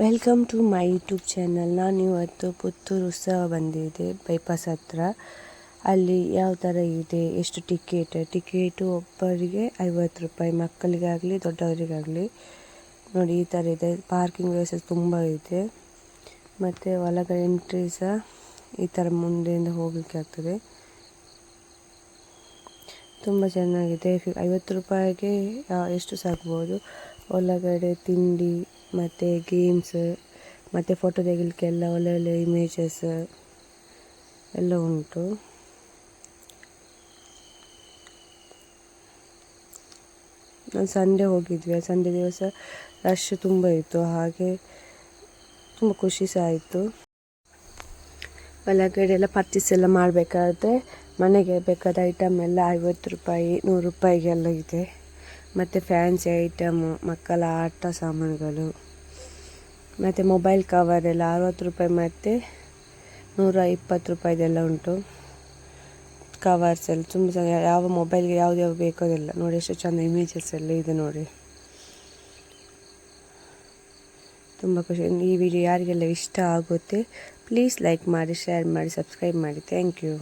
Welcome to my YouTube channel ನಾನು ಇವತ್ತು ಪುತ್ತೂರು ಉತ್ಸವ ಬಂದಿದೆ ಬೈಪಾಸ್ ಹತ್ರ. ಅಲ್ಲಿ ಯಾವ ಥರ ಇದೆ, ಎಷ್ಟು ಟಿಕೆಟ್ ಟಿಕೆಟು ಒಬ್ಬರಿಗೆ ಐವತ್ತು ರೂಪಾಯಿ, ಮಕ್ಕಳಿಗಾಗಲಿ, ದೊಡ್ಡವರಿಗಾಗಲಿ. ನೋಡಿ, ಈ ಥರ ಇದೆ. ಪಾರ್ಕಿಂಗ್ ವ್ಯವಸ್ಥೆ ತುಂಬ ಇದೆ. ಮತ್ತು ಒಳಗಡೆ ಎಂಟ್ರಿ ಸಹ ಈ ಥರ ಮುಂದೆಯಿಂದ ಹೋಗಲಿಕ್ಕೆ ಆಗ್ತದೆ. ತುಂಬ ಚೆನ್ನಾಗಿದೆ. ಐವತ್ತು ರೂಪಾಯಿಗೆ ಎಷ್ಟು ಸಾಕ್ಬೋದು? ಒಳಗಡೆ ತಿಂಡಿ ಮತ್ತು ಗೇಮ್ಸ್ ಮತ್ತು ಫೋಟೋ ತೆಗಿಲಿಕ್ಕೆಲ್ಲ ಒಳ್ಳೆ ಒಳ್ಳೆ ಇಮೇಜಸ್ ಎಲ್ಲ ಉಂಟು. ನಾನು ಸಂಡೆ ಹೋಗಿದ್ವಿ. ಸಂಡೆ ದಿವಸ ರಶ್ ತುಂಬ ಇತ್ತು. ಹಾಗೆ ತುಂಬ ಖುಷಿ ಸಹ ಆಯಿತು. ಒಳಗಡೆ ಎಲ್ಲ ಪರ್ಚೇಸ್ ಎಲ್ಲ ಮಾಡಬೇಕಾದ್ರೆ ಮನೆಗೆ ಬೇಕಾದ ಐಟಮ್ ಎಲ್ಲ ಐವತ್ತು ರೂಪಾಯಿ, ನೂರು ರೂಪಾಯಿಗೆಲ್ಲ ಇದೆ. ಮತ್ತು ಫ್ಯಾನ್ಸಿ ಐಟಮು ಮಕ್ಕಳ ಆಟ ಸಾಮಾನುಗಳು. ಮತ್ತು ಮೊಬೈಲ್ ಕವರ್ ಎಲ್ಲ ಅರವತ್ತು ರೂಪಾಯಿ ಮತ್ತು ನೂರ ಇಪ್ಪತ್ತು ರೂಪಾಯಿದೆಲ್ಲ ಉಂಟು. ಕವರ್ಸ್ ಎಲ್ಲ ತುಂಬ ಚೆನ್ನಾಗಿ ಯಾವ ಮೊಬೈಲ್ಗೆ ಯಾವ್ದು ಯಾವ ಬೇಕೋ ಅದೆಲ್ಲ ನೋಡಿ, ಎಷ್ಟು ಚೆಂದ ಇಮೇಜಸ್ ಎಲ್ಲ ಇದೆ ನೋಡಿ. ತುಂಬ ಖುಷಿ. ಈ ವಿಡಿಯೋ ಯಾರಿಗೆಲ್ಲ ಇಷ್ಟ ಆಗುತ್ತೆ ಪ್ಲೀಸ್ ಲೈಕ್ ಮಾಡಿ ಶೇರ್ ಮಾಡಿ ಸಬ್ಸ್ಕ್ರೈಬ್ ಮಾಡಿ. Thank you